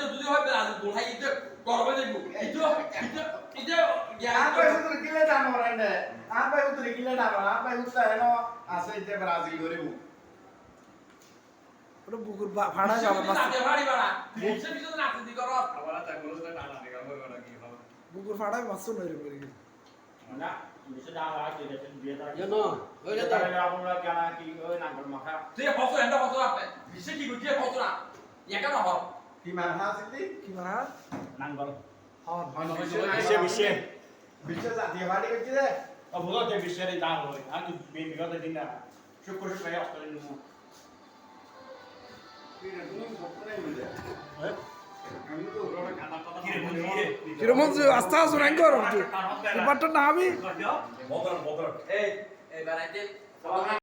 যদি হয় বেলা ইতে করবে ইতো ইতো ইতো কিলে দাম উতরে কিলে দাম উতরে আছে ব্রাজিল ওটা বুকুর ভাড়া যাবে কিন্তু নাতে ভাড়ি বাড়া বিশ্ব বিশ্ব দি করো। আবার তা গুলো না কি হবে? বুকুর ভাড়া মাছ নইরে পড়ে গেছে না মিছে দা আওয়াজ দিতে বিয়ে দা জানো ওইটা তো তাহলে কেন কি ওই মাখা। তুই ফটো এন্ড ফটো আপে বিশ্ব কি গুজিয়ে ফটো না একা না হল কি মান হাসিতি কি মারা নাঙ্গল হন বিশ্বে বিশ্বে বিশ্ব জাতীয় ফাটি গেছিস রে ও ভুলো যে বিশ্বে রে দাও হই আর তুই বিগত দিন না শুক্র শুক্র অস্ট্রেলিয়া নু তুই রে তুমি সপনে মিলে হ্যাঁ আমি তো ওরা কাটা কথা কি রে বলি কিরমন আস্তে আস্তে র্যাঙ্ক কর বাটটা না আমি বদল বদল এই এই বাড়াইতে